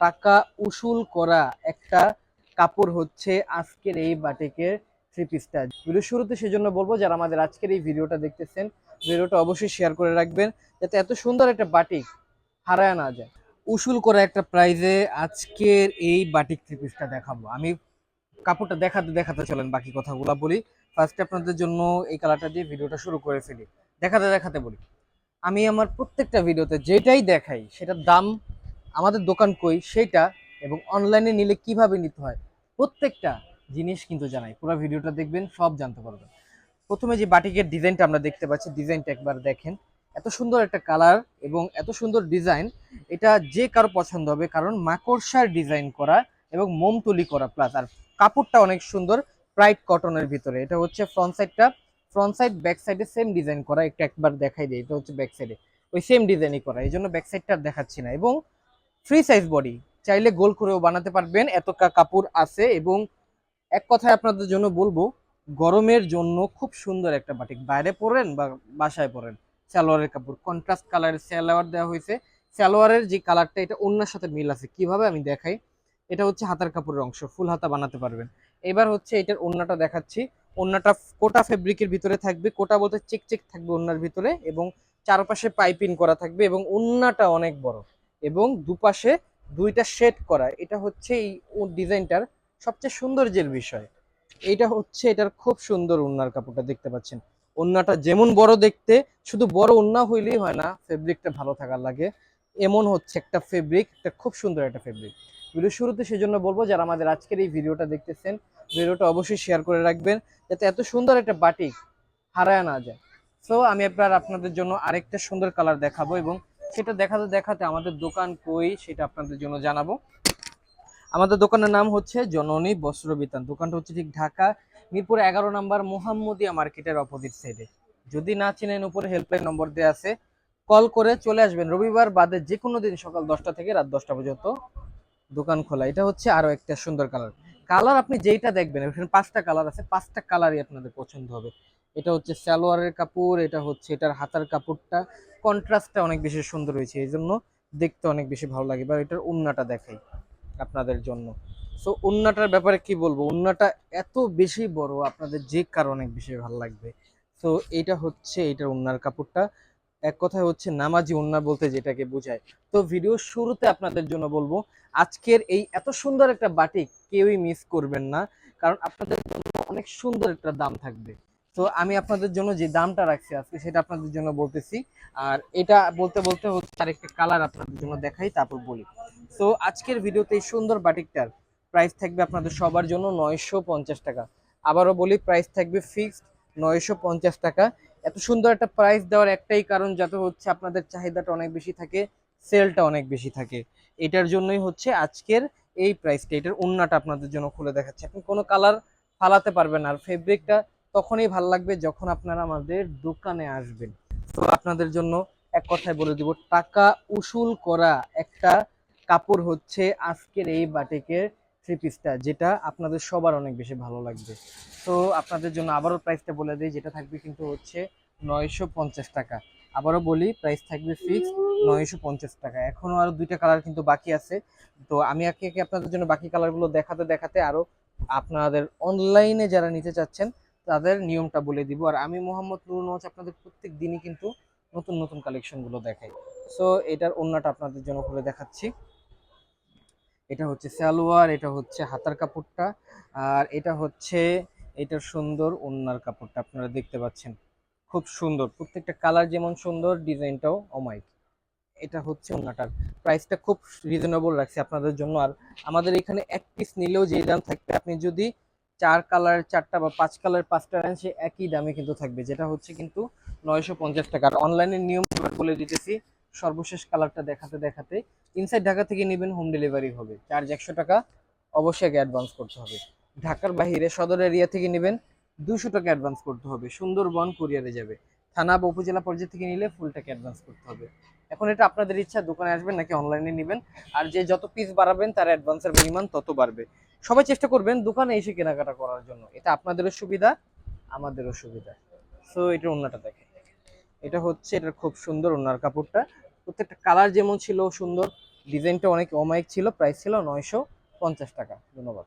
টাকা উসুল করা একটা কাপড় হচ্ছে আজকের এই বাটিকের থ্রি পিসটা ভিডিও শুরুতে সেজন্য বলব যারা আমাদের আজকের এই ভিডিওটা দেখতেছেন, ভিডিওটা অবশ্যই শেয়ার করে রাখবেন, যাতে এত সুন্দর একটা বাটিক হারায় না যায়। উসুল করা একটা প্রাইজে আজকের এই বাটিক থ্রি পিসটা দেখাবো। আমি কাপড়টা দেখাতে দেখাতে চলেন, বাকি কথাগুলো বলি। ফার্স্টে আপনাদের জন্য এই কালারটা দিয়ে ভিডিওটা শুরু করে ফেলি। দেখাতে দেখাতে বলি। আমি আমার প্রত্যেকটা ভিডিওতে যেটাই দেখাই, সেটার দাম আমাদের দোকান কই, সেইটা এবং অনলাইনে নিলে কীভাবে নিতে হয়, প্রত্যেকটা জিনিস কিন্তু জানাই। পুরো ভিডিওটা দেখবেন, সব জানতে পারবেন। প্রথমে যে বাটিকের ডিজাইনটা আমরা দেখতে পাচ্ছি ডিজাইনটা একবার দেখেন। এত সুন্দর একটা কালার এবং এত সুন্দর ডিজাইন এটা যে কারও পছন্দ হবে, কারণ মাকড়সার ডিজাইন করা এবং মোমতুলি করা প্লাস আর কাপড়টা অনেক সুন্দর প্রাইট কটনের ভিতরে। এটা হচ্ছে ফ্রন্ট সাইডটা ফ্রন্ট সাইড ব্যাক সাইডে সেম ডিজাইন করা। একটু একবার দেখাই দিই, এটা হচ্ছে ব্যাক সাইডে ওই সেম ডিজাইনই করা, এই জন্য ব্যাক সাইডটা দেখাচ্ছি না। এবং ফ্রি সাইজ বডি চাইলে গোল করেও বানাতে পারবেন। এত কাপড় আছে এবং এক কথায় আপনাদের জন্য বলব, গরমের জন্য খুব সুন্দর একটা বাটিক বাইরে পরেন বা বাসায় পরেন, সালোয়ারের কাপড়। কন্ট্রাস্ট কালারের সালোয়ার দেওয়া হয়েছে। সালোয়ারের যে কালারটা এটা অন্যের সাথে মিল আছে। কীভাবে আমি দেখাই? এটা হচ্ছে হাতার কাপড়ের অংশ। ফুল হাতা বানাতে পারবেন। এবার হচ্ছে এটার ওন্নাটা দেখাচ্ছি। ওন্নাটা কোটা ফেব্রিকের ভিতরে থাকবে। কোটা বলতে চেক চেক থাকবে ওন্নার ভিতরে এবং চারপাশে পাইপিং করা থাকবে এবং ওন্নাটা অনেক বড়। এবং দুপাশে দুইটা শেড করা। এটা হচ্ছে এই ডিজাইনটার সবচেয়ে সুন্দর সৌন্দর্যের বিষয়। এটা হচ্ছে এটার খুব সুন্দর ওন্নার কাপড়টা দেখতে পাচ্ছেন। ওন্নাটা যেমন বড় দেখতে, শুধু বড় ওন্না হইলেই হয় না, ফেব্রিকটা ভালো থাকার লাগে। এমন হচ্ছে একটা ফেব্রিক, একটা খুব সুন্দর একটা ফেব্রিক। ভিডিও শুরুতে সেজন্য বলব, যারা আমাদের আজকের এই ভিডিওটা দেখতেছেন, ভিডিওটা অবশ্যই শেয়ার করে রাখবেন, যাতে এত সুন্দর একটা বাটিক হারায় না যায়। সো আমি এবার আপনাদের জন্য আরেকটা সুন্দর কালার দেখাবো এবং সেটা দেখাতে দেখাতে আমাদের দোকান কই সেটা আপনাদের জন্য জানাব। আমাদের দোকানের নাম হচ্ছে জননী বস্ত্র বিতান। দোকানটা হচ্ছে ঠিক ঢাকা, মিরপুর এগারো নম্বর মোহাম্মদিয়া মার্কেটের অপোজিট সাইডে যদি না চিনেন, উপরে হেল্পলাইন নম্বর দেওয়া আছে। কল করে চলে আসবেন। রবিবার বাদে যে কোনো দিন সকাল দশটা থেকে রাত দশটা পর্যন্ত দোকান খোলা। এটা হচ্ছে আরও একটা সুন্দর কালার কালার আপনি যেইটা দেখবেন, এখানে পাঁচটা কালার আছে, পাঁচটা কালারই আপনাদের পছন্দ হবে। এটা হচ্ছে সালোয়ারের কাপড়, এটা হচ্ছে এটার হাতার কাপড়টা। কন্ট্রাস্টটা অনেক বেশি সুন্দর হয়েছে, এই জন্য দেখতে অনেক বেশি ভালো লাগে, বা এটার উন্নাটা দেখাই আপনাদের জন্য। সো উন্নাটার ব্যাপারে কি বলব? উন্নাটা এত বেশি বড়, আপনাদের যে কার অনেক বেশি ভালো লাগবে। তো এটা হচ্ছে এটার উন্নার কাপড়টা। এক কথায় হচ্ছে নামাজি উন্না বলতে যেটাকে বোঝায়। তো ভিডিও শুরুতে আপনাদের জন্য বলব, আজকের এই এত সুন্দর একটা বাটিক কেউই মিস করবেন না, কারণ আপনাদের জন্য অনেক সুন্দর একটা দাম থাকবে। তো আমি আপনাদের জন্য যে দামটা রাখছি আজকে সেটা আপনাদের জন্য বলতেছি। আর এটা বলতে বলতে হচ্ছে আরেকটা কালার আপনাদের জন্য দেখাই, তারপর বলি। তো আজকের ভিডিওতে এই সুন্দর বাটিকটার প্রাইস থাকবে আপনাদের সবার জন্য নয়শো পঞ্চাশ টাকা। আবারও বলি প্রাইস থাকবে ফিক্সড নয়শো পঞ্চাশ টাকা। এত সুন্দর একটা প্রাইস দেওয়ার একটাই কারণ যাতে হচ্ছে আপনাদের চাহিদাটা অনেক বেশি থাকে সেলটা অনেক বেশি থাকে। এটার জন্যই হচ্ছে আজকের এই প্রাইসটা এটার উন্নাটা আপনাদের জন্য খুলে দেখাচ্ছে। আপনি কোনো কালার ফালাতে পারবেন আর ফেব্রিকটা তখনই ভালো লাগবে যখন আপনারা আমাদের দোকানে আসবেন। তো আপনাদের জন্য এক কথায় বলে দিব, টাকা উসুল করা একটা কাপড় হচ্ছে আজকের এই বাটিকের থ্রি পিসটা যেটা আপনাদের সবার অনেক বেশি ভালো লাগবে। তো আপনাদের জন্য আবারও প্রাইসটা বলে দিই, যেটা থাকবে কিন্তু হচ্ছে নয়শো পঞ্চাশ টাকা। আবারও বলি প্রাইস থাকবে ফিক্স নয়শো পঞ্চাশ টাকা। এখনও আরও দুইটা কালার কিন্তু বাকি আছে। তো আমি একে একে আপনাদের জন্য বাকি কালারগুলো দেখাতে দেখাতে আরও আপনাদের অনলাইনে যারা নিতে চাচ্ছেন তাদের নিয়মটা বলে দিব। আর আমি মোহাম্মদ নুরুল নওয়াজ আপনাদের প্রত্যেক দিনই কিন্তু নতুন নতুন কালেকশনগুলো দেখাই। সো এটার অন্যটা আপনাদের জন্য খুলে দেখাচ্ছি। এটা হচ্ছে সালোয়ার, এটা হচ্ছে হাতার কাপড়টা, আর এটা হচ্ছে এটার সুন্দর ওন্নার কাপড়টা আপনারা দেখতে পাচ্ছেন। খুব সুন্দর, প্রত্যেকটা কালার যেমন সুন্দর, ডিজাইনটাও অমাইক এটা হচ্ছে ওন্নাটার প্রাইসটা খুব রিজনেবল রাখছে আপনাদের জন্য। আর আমাদের এখানে এক পিস নিলেও যে দাম থাকবে, আপনি যদি চার কালার, চারটা বা পাঁচ কালার, পাঁচটা সে একই দামে কিন্তু থাকবে, যেটা হচ্ছে কিন্তু নয়শো পঞ্চাশ টাকা। আর অনলাইনের নিয়ম বলে দিতেছি, সর্বশেষ কালারটা দেখাতে দেখাতে ইনসাইড ঢাকা থেকে নেবেন হোম ডেলিভারি হবে। চার্জ একশো টাকা, অবশ্যই আগে অ্যাডভান্স করতে হবে। ঢাকার বাইরে, সদর এরিয়া থেকে নেবেন দুশো টাকা অ্যাডভান্স করতে হবে। সুন্দরবন কুরিয়ারে যাবে। থানা বা উপজেলা পর্যায়ে থেকে নিলে ফুল টাকা অ্যাডভান্স করতে হবে। এখন এটা আপনাদের ইচ্ছা, দোকানে আসবেন নাকি অনলাইনে নেবেন? আর যে যত পিস বাড়াবেন, তার অ্যাডভান্সের পরিমাণ তত বাড়বে। সবাই চেষ্টা করবেন দোকানে এসে কেনাকাটা করার জন্য। এটা আপনাদেরও সুবিধা, আমাদেরও সুবিধা। সো এটা অন্যটা দেখেন। এটা হচ্ছে, এটার খুব সুন্দর ওনার কাপড়টা। প্রত্যেকটা কালার যেমন ছিল সুন্দর, ডিজাইনটা অনেক অমায়িক ছিল, প্রাইস ছিল নয়শো পঞ্চাশ টাকা। ধন্যবাদ।